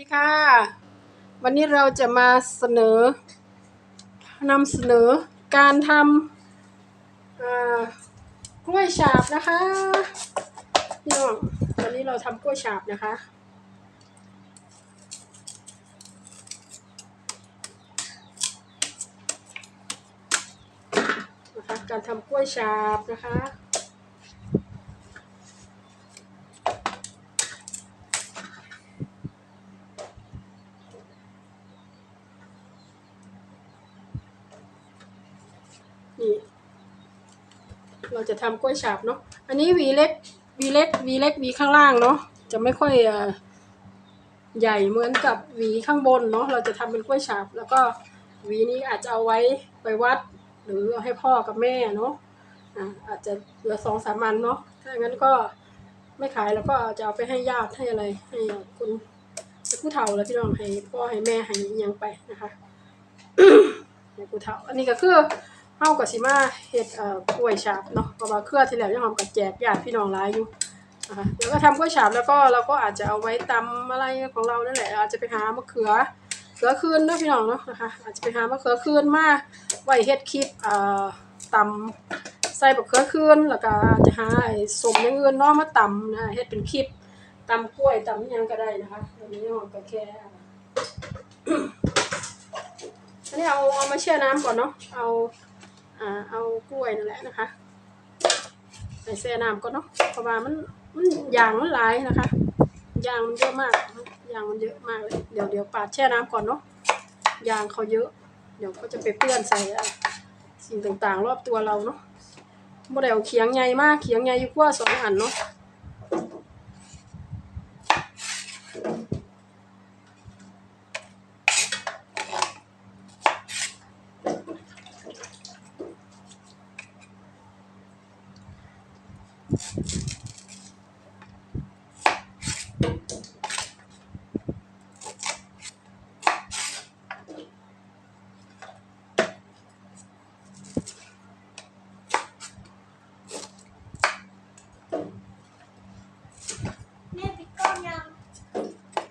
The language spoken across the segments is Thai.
ดีค่ะ วันนี้เราจะมาเสนอนำเสนอการทำอ่ากล้วยฉาบนะคะพี่น้องวันนี้เราทำกล้วยฉาบนะคะนะคะการทำกล้วยฉาบนะคะ จะทำกล้วยฉาบเนาะอันนี้หวีเล็กหวีเล็กหวีเล็กหวีข้างล่างเนาะจะไม่ค่อยอใหญ่เหมือนกับหวีข้างบนเนาะเราจะทำเป็นกล้วยฉาบ แล้วก็หวีนี้อาจจะเอาไว้ไปวัด หรือเอาให้พ่อกับแม่เนาะอ่าอาจจะเหลือสองสามอันเนาะถ้าอย่างนั้นก็ไม่ขายแล้วก็จะเอาไปให้ญาติให้อะไรให้คุณผู้เฒ่าแล้วพี่น้องให้พ่อให้แม่ให้ยังไปนะคะให้ผู้เฒ่าอันนี้ก็คือ เฮากับสิมาเฮ็ดเอ่อกล้วยฉาบเนาะเพราะว่าเครือที่แล้วยังหอมกับแจกญาติพี่น้องหลายอยู่นะคะเดี๋ยวก็ทำกล้วยฉาบแล้วก็เราก็อาจจะเอาไว้ตำอะไรของเรานั่นแหละอาจจะไปหามะเขือเขือคืนเนาะพี่น้องเนาะนะคะอาจจะไปหามะเขือคืนมาไว้เฮ็ดคลิปเอ่อตำใส่บักเขือคืนแล้วก็อาจจะหาไอ้สมอย่างอื่นเนาะมาตำนะเฮ็ดเป็นคลิปตำกล้วยตำอิหยังก็ได้นะคะตอนนี้หอมก็แค่อันนี้เอาเอามาแช่น้ำก่อนเนาะเอา เอากล้วยนั่นแหละนะคะใส่แช่น้ำก่อนเนาะเพราะว่ามันมันยางมันหลายนะคะยางมันเยอะมากยางมันเยอะมากเลยเดี๋ยวเดี๋ยวปาดแช่น้ำก่อนเนาะยางเขาเยอะ เดี๋ยวเขาจะไปเปื้อนใส่อะสิ่งต่างๆ รอบตัวเราเนาะโมเดลเขียงใหญ่มากเขียงใหญ่อยู่กว่าสองอันเนาะ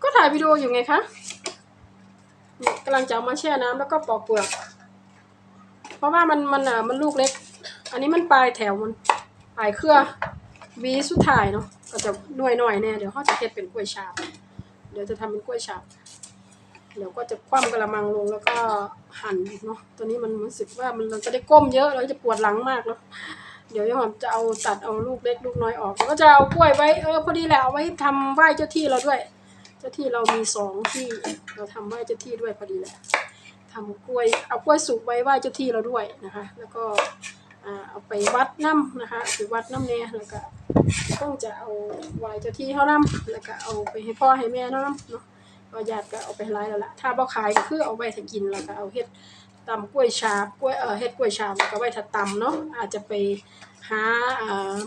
ก็ถ่ายวิดีโออยู่ไงคะกำลังจะเอามาแช่น้ำแล้วก็ปอกเปลือก เพราะว่ามันมันอะมันลูกเล็ก อันนี้มันปลายแถวมันปลายเครือวีสุดท้ายเนาะก็จะหน่วยหน่อยแน่เดี๋ยวเขาจะเฮ็ดเป็นกล้วยฉาบเดี๋ยวจะทำเป็นกล้วยฉาบเดี๋ยวก็จะคว่ำกระมังลงแล้วก็หั่นเนาะตัวนี้มันรู้สึกว่ามันเราจะได้ก้มเยอะเราจะปวดหลังมากเนาะเดี๋ยวยังหอมจะเอาตัดเอาลูกเล็กลูกน้อยออกแล้วก็จะเอากล้วยไว้เออพอดีแหละเอาไว้ทำไหว้เจ้าที่เราด้วย จ้าที่เรามีสองที่เราทำไหว้เจ้าที่ด้วยพอดีแหละทำกล้วยเอากล้วยสุกไว้ไหว้เจ้าที่เราด้วยนะคะ แล้วก็เอาไปวัดน้ำนะคะไปวัดน้ำเนี่ยแล้วก็ต้องจะเอาไหว้เจ้าที่เขาน้ำแล้วก็เอาไปให้พ่อให้แม่น้ำเนาะก็ญาติก็เอาไปร้ายแล้วล่ะถ้าบ่ขายก็คือเอาไว้ถ้ากินแล้วก็เอาเฮ็ดตำกล้วยฉาบกล้วยเออเฮ็ดกล้วยฉาบแล้วก็ไว้ถ้าตำเนาะอาจจะไปหาอ่า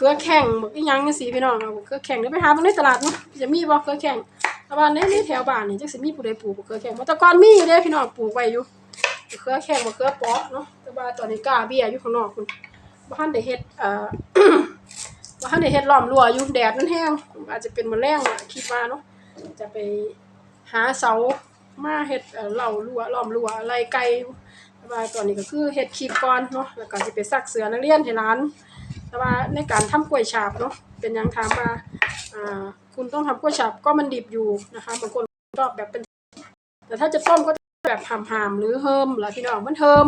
เครือแข่งบักอีหยังจังซี่พี่น้องเอาบักเครือแข่งเดี๋ยวไปหาเบิ่งในตลาดเนาะจะมีบ่เครือแข่งแต่ว่าในในแถวบ้านนี่จักสิมีผู้ใดปลูกบักเครือแข่งบ่แต่ก่อนมีอยู่เด้พี่น้องปลูกไว้อยู่บักเครือแข่งบักเครือเปาะเนาะแต่ว่าตอนนี้กล้าเบี้ยอยู่ข้างนอกคุณบ่ทันได้เฮ็ดเอ่อบ่ทันได้เฮ็ดล้อมรั้วอยู่แดดมันแห้งอาจจะเป็นมลงล่ะคิดว่าเนาะจะไปหาเสามาเฮ็ดเอ่อเหล่ารั้วล้อมรั้วอะไรไก่แต่ว่าตอนนี้ก็คือเฮ็ดคลิปก่อนเนาะแล้วก็สิไปซักเสื้อนักเรียนให้ร้าน แต่ว่าในการทำกล้วยฉาบเนาะเป็นยังถามว่าอ่าคุณต้องทำกล้วยฉาบก็มันดิบอยู่นะคะบางคนชอบแบบเป็น แต่ถ้าจะต้มก็แบบหามๆหรือเฮิมหล่ะพี่น้องมันเฮิม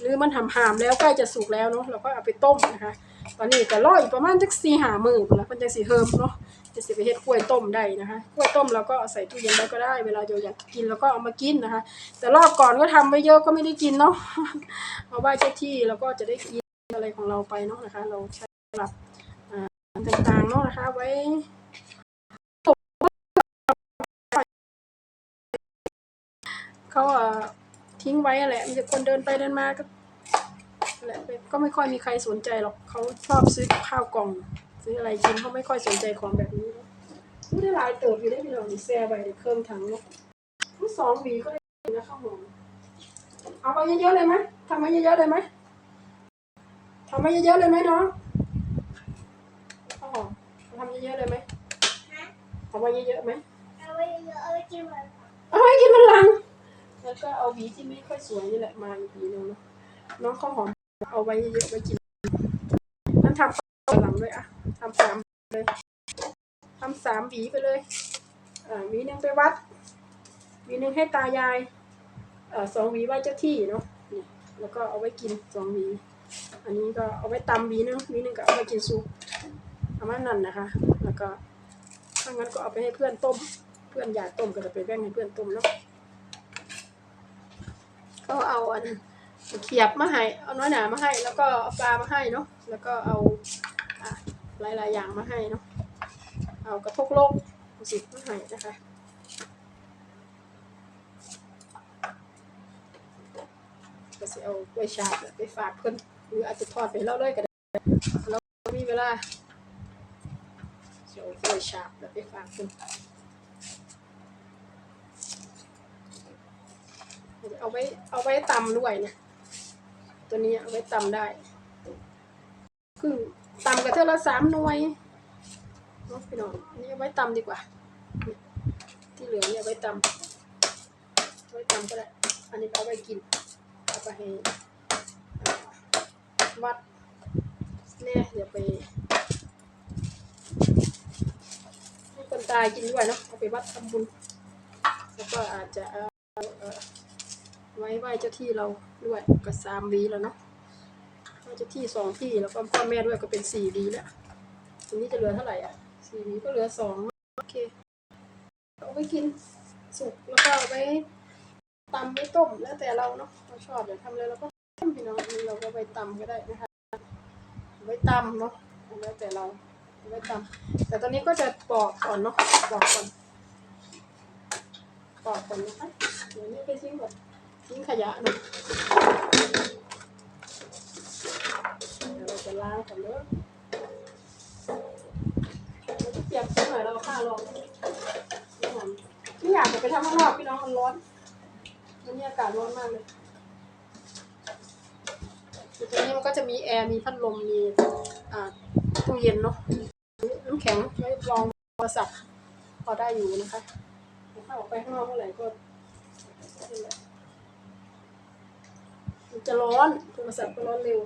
หรือมันหามๆแล้วใกล้จะสุกแล้วเนาะเราก็เอาไปต้มนะคะ ตอนนี้ก็รออีกประมาณจัก4-5มื้อพุ่นละเพิ่นจังสิเฮิมเนาะจะสิไปเฮ็ดกล้วยต้มได้นะคะกล้วยต้มเราก็เอาใส่ตู้เย็นไว้ก็ได้ เวลาเราอยากกินเราก็เอามากินนะคะ แต่รอบก่อนก็ทำไว้เยอะก็ไม่ได้กินเนาะเอาไว้เจ้าที่แล้วก็จะได้กิน อะไรของเราไปเนาะนะคะ เราใช้สำหรับต่างๆเนาะนะคะไว้เขาทิ้งไว้อะแหละ มีแต่คนเดินไปเดินมาก็แหละก็ไม่ค่อยมีใครสนใจหรอกเขาชอบซื้อข้าวกล่อง ซื้ออะไรกินเขาไม่ค่อยสนใจของแบบนี้ไม่ได้หลายเติบอยู่ได้พี่น้องแซ่ไปในเครื่องถังเนาะทั้งสองหวีก็ได้นะข้าวหอมเอาไปเยอะๆเลยไหมทำมาเยอะๆเลยไหม ทำมาเยอะๆเลยไหมน้องข้าวหอมทำเยอะๆเลยไหมทเอาไว้เยอะๆไหมเอาไว้เยอะเอาไว้กินมันเอาไว้กินมันหลัง แล้วก็เอาหวีที่ไม่ค่อยสวยนี่แหละมาอีกหวีหนึงเนาะน้องข้าวหอมเอาไว้เยอะๆไว้กินนั่นทำข้าวหลังด้วยอะทำสามเลยทำสามหวีไปเลยอ่าหวีหนึ่งไปวัดหวีหนึ่งให้ตายายเอ่อสองหวีไหว้เจ้าที่เนาะนี่แล้วก็เอาไว้กินสองหวี อันนี้ก็เอาไว้ตำวีนึงวีนึงก็เอาไว้กินซุปประมาณนั้นนะคะ แล้วก็ถ้างั้นก็เอาไปให้เพื่อนต้ม เพื่อนอยากต้มก็จะไปแบ่งให้เพื่อนต้มเนาะก็เอาอันเขียบมาให้ เอาน้อยหนามาให้ แล้วก็เอาปลามาให้เนาะ แล้วก็เอาอะหลายๆอย่างมาให้เนาะ เอากระทกโลกสิมาให้นะคะก็จะเอาไว้ชาไปฝากเพื่อน หรืออาจจะทอดไปแล้วเลยก็ได้เรามีเวลาจะเอาไว้ชาร์จไปฝากเพื่อนเอาไว้เอาไว้ตำด้วยนะตัวนี้เอาไว้ตำได้คือตำกับเท่าละสามหน่วยเนาะพี่น้องนนี้เอาไว้ตำดีกว่า ที่เหลือเนี่ยเอาไว้ตำเอาไว้ตำก็ได้ อันนี้เอาไว้กินเอาไปให้ วัดเนี่ยเดี๋ยวไปให้คนตายกินด้วยเนาะเอาไปวัดทำบุญแล้วก็อาจจะเอาไว้ไหว้เจ้าที่เราด้วยก็สามวีแล้วเนาะไหว้เจ้าที่สองที่แล้วก็พ่อแม่ด้วยก็เป็นสี่วีแล้วทีนี้จะเหลือเท่าไหร่อะสี่วีก็เหลือสองโอเคเอาไว้กินสุกแล้วก็เอาไว้ตำไม่ต้มแล้วแต่เราเนาะเราชอบอยากทำอะไรเราก็ พี่น้องนี่เราก็ไปตำก็ได้นะคะไว้ตำเนาะแล้วแต่เราไว้ตำแต่ตอนนี้ก็จะปอกก่อนเนาะปอกก่อนปอกก่อนนะคะเดี๋ยวนี้ไปทิ้งก่อนทิ้งขยะเนาะเดี๋ยวเราจะล้างก่อนเนาะเราจะเปียกสักหน่อยเราเอาผ้ารองไม่อยากจะไปทำข้างนอกพี่น้องมันร้อนวันนี้อากาศร้อนมากเลย ตรงนี้มันก็จะมีแอร์มีพัดลมมีตู้เย็นเนาะน้ำแข็งไว้รองโทรศัพท์พอได้อยู่นะคะถ้าออกไปข้างนอกเมื่อไหร่ก็มันจะร้อนโทรศัพท์ก็ร้อนเร็ว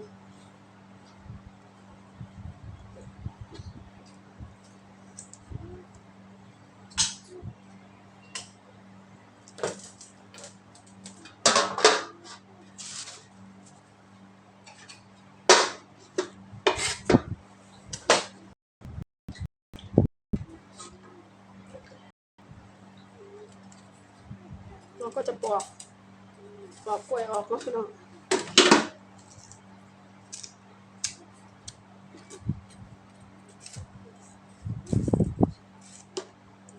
อกปอกกล้วยออกเนาะพี่น้อง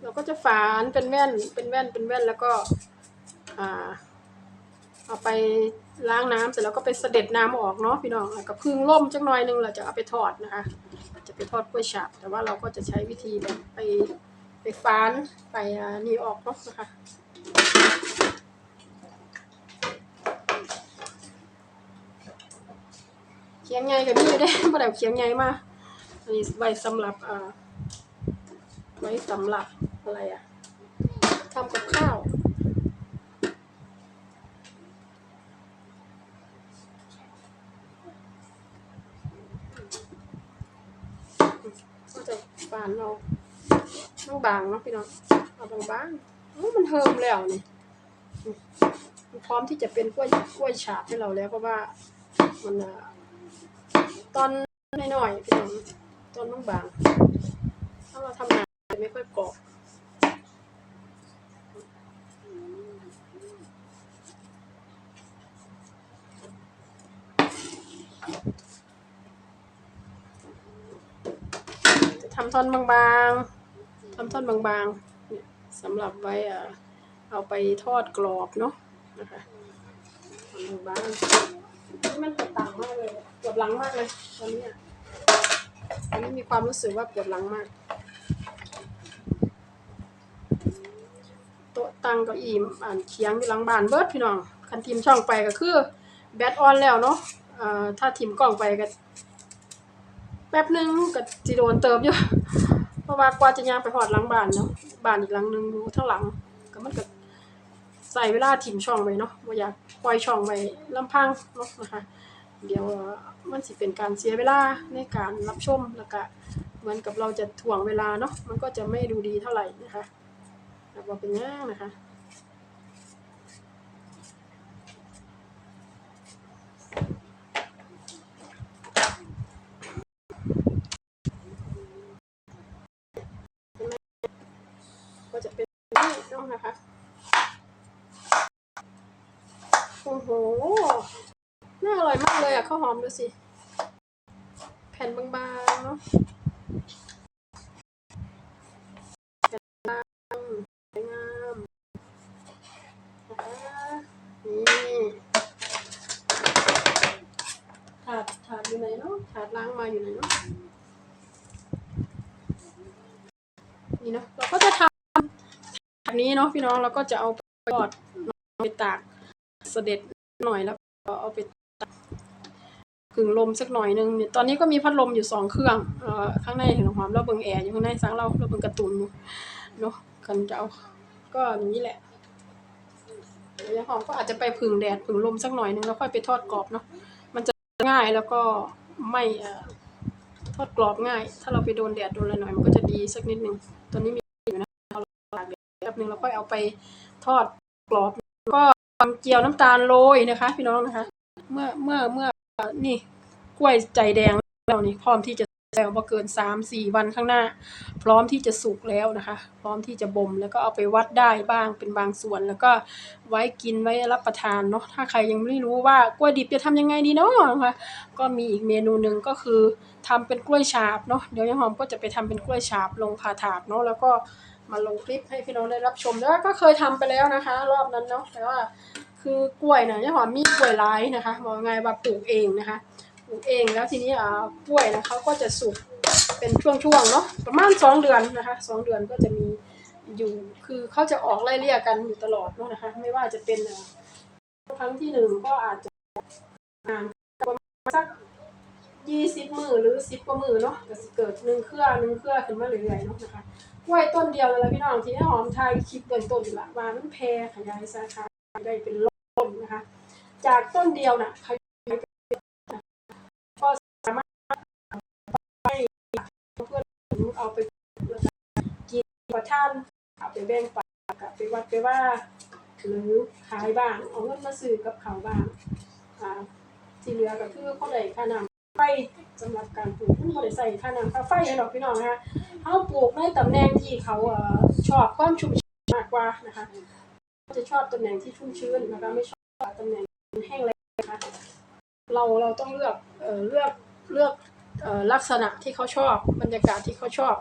เราก็จะฝานเป็นแว่นเป็นแว่นเป็นแว่นแล้วก็เอาไปล้างน้ำเสร็จแล้วก็ไปเสด็จน้ำออกเนาะพี่น้องแล้วก็พึ่งล่มจักหน่อยนึงเราจะเอาไปทอดนะคะ จะไปทอดกล้วยฉาบแต่ว่าเราก็จะใช้วิธีแบบไปไปฟานไปนี่ออกเนาะนะคะ ขียงใหญ่กับนี่ได้บ่ได้เอาเขียงใหญ่มาอันนี้ไว้สำหรับอ่าไว้สำหรับอะไรอะทำกับข้าวก็จะบานเราต้องบางเนาะพี่น้องเอาบางบางอู้มันเฮิมแล้วนี่มมันพร้อมที่จะเป็นกล้วยกล้วยฉาบให้เราแล้วเพราะว่ามันอะ ตอนหน้อยๆพี่น้องตอนบางๆถ้าเราทำนานจะไม่ค่อยกรอบจะทำท่อนบางๆทำท่อนบางๆเนี่ยสำหรับไว้อะเอาไปทอดกรอบเนาะนะคะบางๆนี่มันปวดหลังมากเลย ปวดหลังมากเลยตอนนี้อะตอนนี้มีความรู้สึกว่าปวดหลังมาก โต๊ะตั้งก้าอี้อ่านเคียงอยู่หลังบ้านเบิร์ดพี่น้อง คันทีมช่องไปก็คือ แบตออนแล้วเนาะอ่าถ้าทีมกล้องไปก็แป๊บหนึงก็สิโดนเติมอยู่ เพราะว่ากว่าจะย่างไปหอดหลังบ้านเนาะบ้านอีกหลังหนึงอยู่ทั้งหลัง ก็มันก็ใส่เวลาถิ่มช่องไว้เนาะบ่าอยากปล่อยช่องไว้ลำพังเนาะนะคะ เดี๋ยวมันสิเป็นการเสียเวลาในการรับชมแล้วก็เหมือนกับเราจะถ่วงเวลาเนาะมันก็จะไม่ดูดีเท่าไหร่นะคะแต่ว่าเป็นย่างนะคะ ก็จะเป็นนี่เนาะนะคะ โอ้โห น่าอร่อยมากเลยอะ ข้าวหอมดูสิ แผ่นบางๆเนาะแผ่นบางสวยงามนะคะนี่ถาดถาดอยู่ไหนเนาะถาดล้างมาอยู่ไหนเนาะนี่เนาะเราก็จะทำแบบนี้เนาะพี่น้องเราก็จะเอาไปทอดไปตากเสด็จหน่อยแล้วก็เอาไป งลมสักหน่อยนึงเนี่ยตอนนี้ก็มีพัดลมอยู่สองเครื่องเอ่อข้างในเห็นหอมแล้วเบิ่งแอร์อยู่ข้างในสังเราเราเบิ่งกร์ตูนเนาะกันจะเอาก็อย่างนี้แหละเดี๋ยวหอมก็อาจจะไปผึ่งแดดผึ่งลมสักหน่อยนึงแล้วค่อยไปทอดกรอบเนาะมันจะง่ายแล้วก็ไม่เอ่อทอดกรอบง่าย ถ้าเราไปโดนแดดโดนอะไรหน่อยมันก็จะดีสักนิดนึงตอนนี้มีอยู่นะเราตากแดดแป๊บนึงแล้วค่อยเอาไปทอดกรอบก็วางเจียวน้ำตาลโรยนะคะ พี่น้องนะคะ เมื่อเมื่อเมื่อ นี่กล้วยใจแดงแล้วนี่พร้อมที่จะแล้วบ่เกินสามสี่วันข้างหน้า พร้อมที่จะสุกแล้วนะคะ พร้อมที่จะบ่มแล้วก็เอาไปวัดได้บ้างเป็นบางส่วน แล้วก็ไว้กินไว้รับประทานเนาะถ้าใครยังไม่รู้ว่ากล้วยดิบจะทำยังไงดีเนาะนะคะก็มีอีกเมนูหนึ่งก็คือทำเป็นกล้วยฉาบเนาะเดี๋ยวยังหอมก็จะไปทำเป็นกล้วยฉาบลงผาถาดเนาะแล้วก็มาลงคลิปให้พี่น้องได้รับชมแล้วก็เคยทำไปแล้วนะคะ รอบนั้นเนาะแต่ว่า คือกล้วยนะยังหอมมีกล้วยร้ายนะคะบอกยังไงว่าปลูกเองนะคะปลูกเองแล้วทีนี้อ่ากล้วยนะเขาก็จะสุกเป็นช่วงๆเนาะประมาณสองเดือนนะคะสองเดือนก็จะมีอยู่คือเขาจะออกไล่เลี่ยกันอยู่ตลอดเนาะนะคะไม่ว่าจะเป็นครั้งที่หนึ่งก็อาจจะอ่านประมาณสักยี่สิบมือหรือสิบกว่ามือเนาะก็เกิดหนึ่งเครือหนึ่งเครือขึ้นมาเรื่อยๆเนาะนะคะกล้วยต้นเดียวเลยพี่น้องที่หอมไทยคลิปเบื้องต้นอยู่ละว่ามันแพร่ขยายสาขาได้เป็น ต้นนะคะ จากต้นเดียวน่ะขยายก็สามารถให้เพื่อนเอาไปกินประทานเอาไปแบ่งปันกับไปวัดไปว่าหรือขายบ้างเอาเงินมาซื้อกับเขาบ้างที่เหลือก็คือเขาได้ค่าน้ำไฟสำหรับการปลูกมันเขาได้ใส่ค่าน้ำค่าไฟให้ดอกพี่น้องนะคะเขาปลูกในตำแหน่งที่เขาอชอบความชุ่มชื้นมากกว่านะคะ จะชอบตำแหน่งที่ชุ่มชื้นนะคะไม่ชอบตำแหน่งแห้งแล้งนะคะเราเราต้องเลือกเอ่อเลือกเลือกเอ่อลักษณะที่เขาชอบบรรยากาศที่เขาชอบ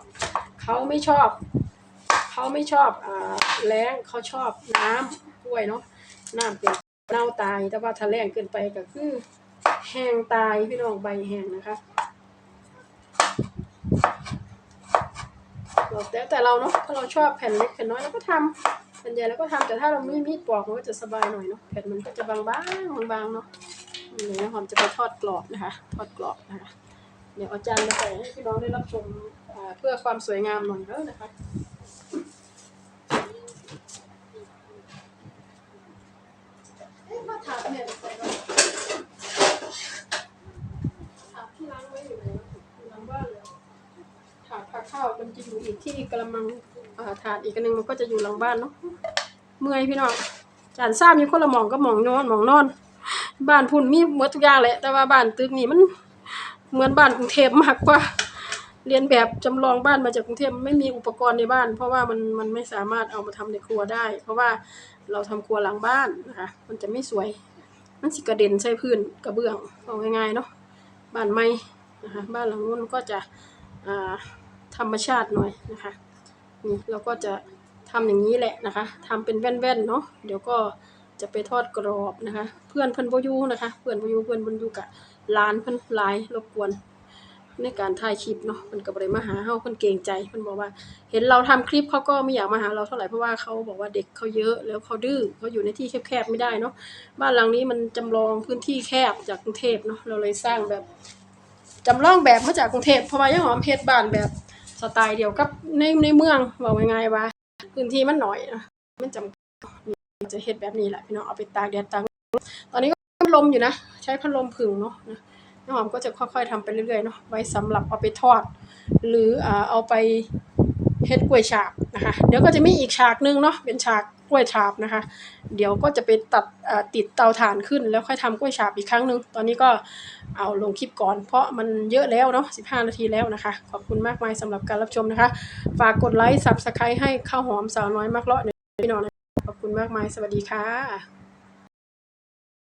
เขาไม่ชอบเขาไม่ชอบอ่าแล้งเขาชอบน้ำด้วยเนาะน้ำเป็นเน่าตายแต่ว่าถ้าแรงเกินไปก็คือแห้งตายพี่น้องใบแห้งนะคะเราแต่แต่เราเนาะถ้าเราชอบแผ่นเล็กแผ่นน้อยเราก็ทำ ส่วนใหญ่แล้วก็ทำแต่ถ้าเราไม่มีดปอกมันก็จะสบายหน่อยเนาะแผ่นมันก็จะบางๆบางๆเนาะนี่นะหอมจะไปทอดกรอบนะคะ ทอดกรอบนะคะ เดี๋ยวอาจารย์มาใส่ให้พี่น้องได้รับชมเพื่อความสวยงามหน่อยเด้อนะคะเอ๊ะมาถาดเนี่ยใส่ไว้ถาดที่ล้างไว้อยู่ไหนวะอยู่หลังบ้านเลยถาผักข้าวมันจะอยู่อีกที่กระมัง ถาดอีกอันหนึงมันก็จะอยู่หลังบ้านเนาะเมื่อยพี่น้องจานซ่ามีคนละหมองก็หมองนอนหมองนอน บ้านพุ่นมีหมดทุกอย่างแหละ แต่ว่าบ้านตึกนี่มันเหมือนบ้านกรุงเทพมากกว่า เรียนแบบจำลองบ้านมาจากกรุงเทพไม่มีอุปกรณ์ในบ้าน เพราะว่ามันมันไม่สามารถเอามาทำในครัวได้ เพราะว่าเราทำครัวหลังบ้านนะคะมันจะไม่สวย มันสิกระเด็นใส่พื้นกระเบื้องเอาง่ายๆเนาะบ้านไม้นะคะบ้านหลังนู้นก็จะธรรมชาติหน่อยนะคะ เราก็จะทำอย่างนี้แหละนะคะทำเป็นแว่นๆเนาะเดี๋ยวก็จะไปทอดกรอบนะคะ เพื่อนเพิ่อนบอยู่นะคะ เพื่อนบอยู่เพื่อนเพิ่นอยู่กับร้านเพิ่อนลายรบกวนในการถ่ายคลิปเนาะเพิ่นก็บ่ได้มาหาเฮาเพิ่นเกรงใจเพิ่นบอกว่า เห็นเราทำคลิปเขาก็ไม่อยากมาหาเราเท่าไหร่เพราะว่าเขาบอกว่าเด็กเขาเยอะแล้วเขาดื้อเขาอยู่ในที่แคบๆไม่ได้เนาะบ้านหลังนี้มันจำลองพื้นที่แคบจากกรุงเทพเนาะเราเลยสร้างแบบจำลองแบบมาจากกรุงเทพเพราะว่ายังหอมเฮ็ดบ้านแบบ สไตล์เดียวกับในในเมืองว่าง่ายๆว่า พื้นที่มันหน่อยนะมันจำกัดจะเฮ็ดแบบนี้แหละพี่น้องเอาไปตากแดดตากตอนนี้ก็พัดลมอยู่นะ ใช้พัดลมผึ่งเนาะนะน้ำหอมก็จะค่อยๆทำไปเรื่อยๆเนาะไว้สำหรับเอาไปทอด หรือเอาไปเฮ็ดกล้วยฉาบนะคะ เดี๋ยวก็จะมีอีกฉากหนึงเนาะเป็นฉาก กล้วยฉาบนะคะ เดี๋ยวก็จะไปตัดติดเตาถ่านขึ้น แล้วค่อยทำกล้วยฉาบอีกครั้งหนึ่งตอนนี้ก็เอาลงคลิปก่อน เพราะมันเยอะแล้วเนาะ15 นาทีแล้วนะคะ ขอบคุณมากมายสำหรับการรับชมนะคะ ฝากกดไลค์ซับสไครต์ให้ข้าวหอมสาวน้อยมากเลาะหน่อยพี่น้องนะขอบคุณมากมายสวัสดีค่ะ